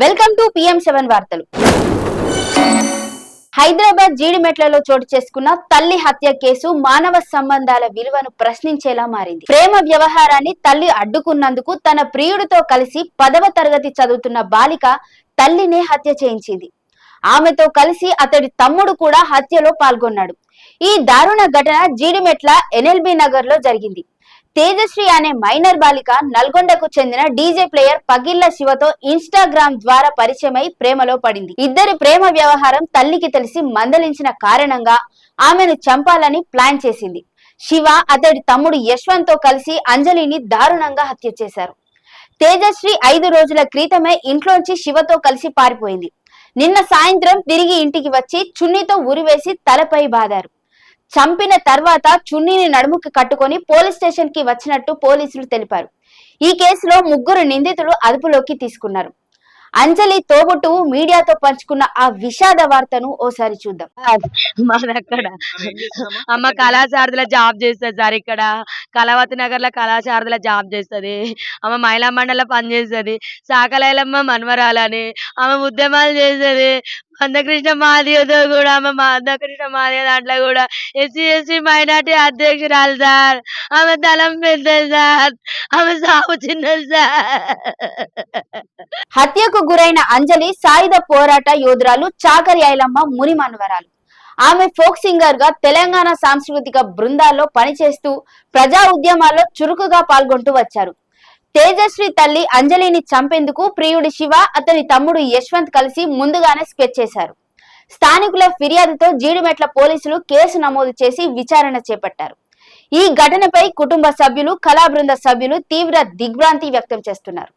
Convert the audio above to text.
Welcome to PM seven వార్తలు. హైదరాబాద్ జీడిమెట్లలో చోటు చేసుకున్న తల్లి హత్య కేసు మానవ సంబంధాల విలువను ప్రశ్నించేలా మారింది. ప్రేమ వ్యవహారాన్ని తల్లి అడ్డుకున్నందుకు తన ప్రియుడితో కలిసి పదవ తరగతి చదువుతున్న బాలిక తల్లినే హత్య చేయించింది. ఆమెతో కలిసి అతడి తమ్ముడు కూడా హత్యలో పాల్గొన్నాడు. ఈ దారుణ ఘటన జీడిమెట్ల ఎన్ఎల్బి నగర్లో జరిగింది. తేజశ్రీ అనే మైనర్ బాలిక నల్గొండకు చెందిన డీజే ప్లేయర్ పగిళ్ళ శివతో ఇన్స్టాగ్రామ్ ద్వారా పరిచయమై ప్రేమలో పడింది. ఇద్దరి ప్రేమ వ్యవహారం తల్లికి తెలిసి మందలించిన కారణంగా ఆమెను చంపాలని ప్లాన్ చేసింది. శివ అతడి తమ్ముడు యశ్వంత్తో కలిసి అంజలిని దారుణంగా హత్య చేశారు. తేజశ్రీ ఐదు రోజుల క్రితమే ఇంట్లోంచి శివతో కలిసి పారిపోయింది. నిన్న సాయంత్రం తిరిగి ఇంటికి వచ్చి చున్నీతో ఉరివేసి తలపై బాదారు. చంపిన తర్వాత చున్నీని నడుముకి కట్టుకొని పోలీస్ స్టేషన్కి వచ్చినట్టు పోలీసులు తెలిపారు. ఈ కేసులో ముగ్గురు నిందితులు అదుపులోకి తీసుకున్నారు. అంజలి తోబుట్టు మీడియాతో పంచుకున్న ఆ విషాద వార్తను ఓసారి చూద్దాం. మాది అక్కడ అమ్మ కళాశారదుల జాబ్ చేస్తుంది సార్ ఇక్కడ. కళావతి నగర్లో కళాశారదుల జాబ్ చేస్తుంది. ఆమె మహిళా మండలిలో పనిచేస్తుంది సాకలైలమ్మ మన్వరాలని ఆమె ఉద్యమాలు చేసేది మందకృష్ణ మాదిగతో కూడా ఆమె మందకృష్ణ మాదిగ దాంట్లో కూడా ఎస్సీ ఎస్సీ మైనార్టీ అధ్యక్షురాలు సార్. ఆమె తలం పెద్దది సార్. ఆమె సాగు చిన్నది సార్. హత్యకు గురైన అంజలి సాయుధ పోరాట యోధురాలు చాకరి ఐలమ్మ మునిమన్వరాలు ఆమె ఫోక్ సింగర్గా తెలంగాణ సాంస్కృతిక బృందాల్లో పనిచేస్తూ ప్రజా ఉద్యమాల్లో చురుకుగా పాల్గొంటూ వచ్చారు. తేజశ్రీ తల్లి అంజలిని చంపేందుకు ప్రియుడి శివ అతని తమ్ముడు యశ్వంత్ కలిసి ముందుగానే స్కెచ్ చేశారు. స్థానికుల ఫిర్యాదుతో జీడిమెట్ల పోలీసులు కేసు నమోదు చేసి విచారణ చేపట్టారు. ఈ ఘటనపై కుటుంబ సభ్యులు కళా బృంద సభ్యులు తీవ్ర దిగ్భ్రాంతి వ్యక్తం చేస్తున్నారు.